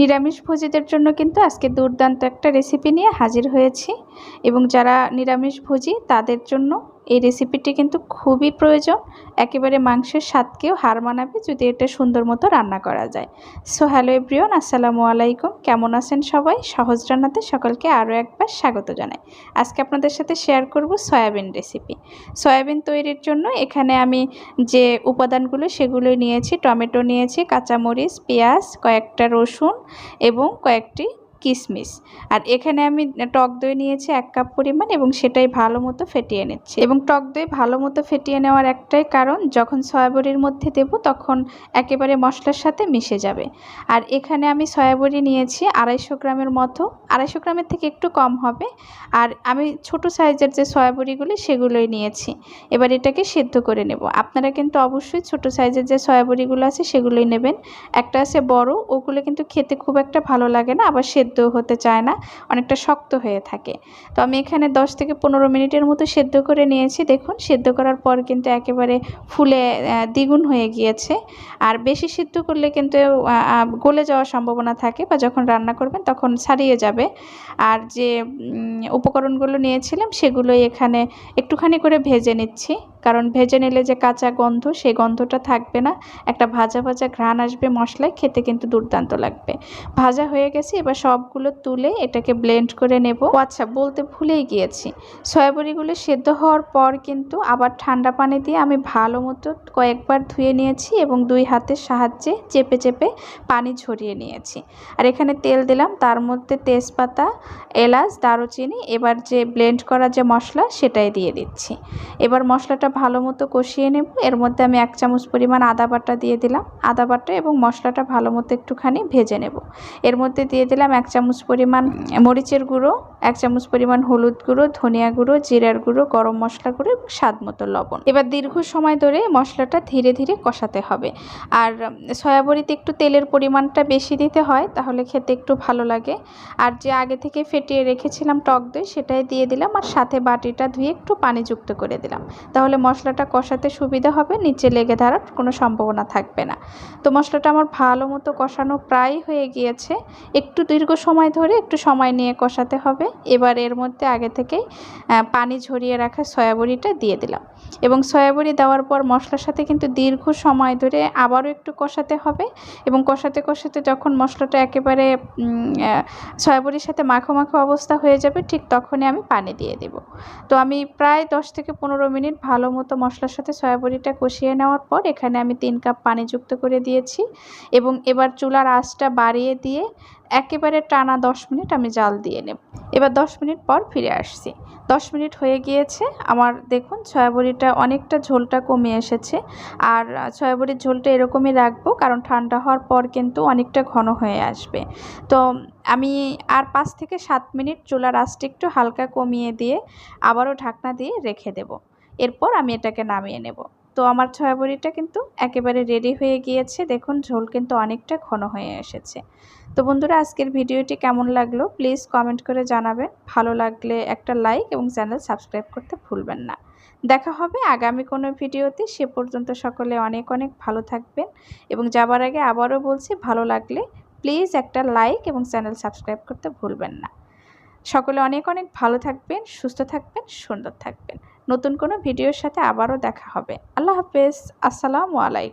নিরামিষ ভোজীদের জন্য কিন্তু আজকে দুর্দান্ত একটা রেসিপি নিয়ে হাজির হয়েছি। এবং যারা নিরামিষ ভোজী, তাদের জন্য এই রেসিপিটি কিন্তু খুবই প্রয়োজন। একেবারে মাংসের স্বাদকেও হার মানাবে যদি এটা সুন্দর মতো রান্না করা যায়। সো হ্যালো এভরিওন আসসালামু আলাইকুম। কেমন আছেন সবাই? সহজ রান্নাতে সকলকে আরও একবার স্বাগত জানাই। আজকে আপনাদের সাথে শেয়ার করব সয়াবিন রেসিপি সয়াবিন তৈরির জন্য এখানে আমি যে উপাদানগুলো, সেগুলো নিয়েছি, টমেটো নিয়েছি, কাঁচামরিচ, পেঁয়াজ, কয়েকটা রসুন এবং কয়েকটি কিশমিশ আর এখানে আমি টক দই নিয়েছি এক কাপ পরিমাণ এবং সেটাই ভালো মতো ফেটিয়ে নিচ্ছি। এবং টক দই ভালো মতো ফেটিয়ে নেওয়ার একটাই কারণ, যখন সয়াবড়ির মধ্যে দেব তখন একেবারে মশলার সাথে মিশে যাবে। আর এখানে আমি সয়াবড়ি নিয়েছি আড়াইশো গ্রামের মতো। আড়াইশো গ্রামের থেকে একটু কম হবে। আর আমি ছোট সাইজের যে সয়াবড়িগুলি সেগুলোই নিয়েছি। এবার এটাকে সেদ্ধ করে নেব। আপনারা কিন্তু অবশ্যই ছোট সাইজের যে সয়াবড়িগুলো আছে সেগুলোই নেবেন। একটা আছে বড়, ওগুলো কিন্তু খেতে খুব একটা ভালো লাগে না, আবার সেদ্ধ হতে চায় না, অনেকটা শক্ত হয়ে থাকে। তো আমি এখানে 10 থেকে পনেরো মিনিটের মতো সেদ্ধ করে নিয়েছি। দেখুন, সেদ্ধ করার পর কিন্তু একেবারে ফুলে দ্বিগুণ হয়ে গিয়েছে। আর বেশি সিদ্ধ করলে কিন্তু গলে যাওয়ার সম্ভাবনা থাকে বা যখন রান্না করবেন তখন ছাড়িয়ে যাবে। আর যে উপকরণগুলো নিয়েছিলাম সেগুলোই এখানে একটুখানি করে ভেজে নিচ্ছি। কারণ ভেজে নিলে যে কাঁচা গন্ধ, সেই গন্ধটা থাকবে না। একটা ভাজা ভাজা ঘ্রাণ আসবে মশলায়, খেতে কিন্তু দুর্দান্ত লাগবে। ভাজা হয়ে গেছে, এবার সবগুলো তুলে এটাকে ব্লেন্ড করে নেব। আচ্ছা বলতে ভুলেই গিয়েছি। সয়াবড়িগুলো সেদ্ধ হওয়ার পর কিন্তু আবার ঠান্ডা পানি দিয়ে আমি ভালো মতো কয়েকবার ধুয়ে নিয়েছি এবং দুই হাতের সাহায্যে চেপে চেপে পানি ঝরিয়ে নিয়েছি। আর এখানে তেল দিলাম, তার মধ্যে তেজপাতা, এলাচ, দারুচিনি, এবার যে ব্লেন্ড করা যে মশলা সেটাই দিয়ে দিচ্ছি। এবার মশলাটা ভালো মতো কষিয়ে নেব। এর মধ্যে আমি এক চামচ পরিমাণ আদা বাটা দিয়ে দিলাম। আদা বাটা এবং মশলাটা ভালো মতো একটুখানি ভেজে নেব। এর মধ্যে দিয়ে দিলাম এক চামচ পরিমাণ মরিচের গুঁড়ো, এক চামচ পরিমাণ হলুদ গুঁড়ো, ধনিয়া গুঁড়ো, জিরার গুঁড়ো, গরম মশলা গুঁড়ো, স্বাদ মতো লবণ। এবার দীর্ঘ সময় ধরে মশলাটা ধীরে ধীরে কষাতে হবে। আর সয়াবড়িতে একটু তেলের পরিমাণটা বেশি দিতে হয়, তাহলে খেতে একটু ভালো লাগে। আর যে আগে থেকে ফেটিয়ে রেখেছিলাম টক দই, সেটাই দিয়ে দিলাম আর সাথে বাটিটা ধুয়ে একটু পানি যুক্ত করে দিলাম। তাহলে মশলাটা কষাতে সুবিধা হবে, নিচে লেগে ধরার কোনো সম্ভাবনা থাকবে না। তো মশলাটা আমার ভালো মতো কষানো প্রায় হয়ে গিয়েছে। একটু দীর্ঘ সময় ধরে একটু সময় নিয়ে কষাতে হবে। এবার এর মধ্যে আগে থেকেই পানি ঝরিয়ে রাখা সয়াবড়িটা দিয়ে দিলাম। এবং সয়াবড়ি দেওয়ার পর মশলার সাথে কিন্তু দীর্ঘ সময় ধরে আবারও একটু কষাতে হবে। এবং কষাতে কষাতে যখন মশলাটা একেবারে সয়াবড়ির সাথে মাখো মাখো অবস্থা হয়ে যাবে, ঠিক তখনই আমি পানি দিয়ে দেব। তো আমি প্রায় দশ থেকে পনেরো মিনিট ভালো মতো মশলার সাথে সয়াবড়িটা কষিয়ে নেওয়ার পর এখানে আমি তিন কাপ পানি যুক্ত করে দিয়েছি। এবং এবার চুলার আঁচটা বাড়িয়ে দিয়ে একেবারে টানা দশ মিনিট আমি জাল দিয়ে নেব। এবার দশ মিনিট পর ফিরে আসছি। দশ মিনিট হয়ে গিয়েছে। আমার দেখুন ছয়াবড়িটা অনেকটা ঝোলটা কমে এসেছে। আর ছয়াবড়ির ঝোলটা এরকমই রাখব, কারণ ঠান্ডা হওয়ার পর কিন্তু অনেকটা ঘন হয়ে আসবে। তো আমি আর পাঁচ থেকে সাত মিনিট চুলার আঁচটা একটু হালকা কমিয়ে দিয়ে আবারও ঢাকনা দিয়ে রেখে দেব। এরপর আমি এটাকে নামিয়ে নেব। তো আমার ছয়াবড়িটা কিন্তু একেবারে রেডি হয়ে গিয়েছে। দেখুন, ঝোল কিন্তু অনেকটা ঘন হয়ে এসেছে। তো বন্ধুরা, আজকের ভিডিওটি কেমন লাগল? প্লিজ কমেন্ট করে জানাবেন। ভালো লাগলে একটা লাইক এবং চ্যানেল সাবস্ক্রাইব করতে ভুলবেন না। দেখা হবে আগামী কোনো ভিডিওতে। সে পর্যন্ত সকলে অনেক অনেক ভালো থাকবেন এবং যাবার আগে আবারও বলছি, ভালো লাগলে প্লিজ একটা লাইক এবং চ্যানেল সাবস্ক্রাইব করতে ভুলবেন না। সকলে অনেক অনেক ভালো থাকবেন, সুস্থ থাকবেন, সুন্দর থাকবেন। নতুন কোনো ভিডিওর সাথে আবারও দেখা হবে। আল্লাহ হাফেজ। আসসালামু আলাইকুম।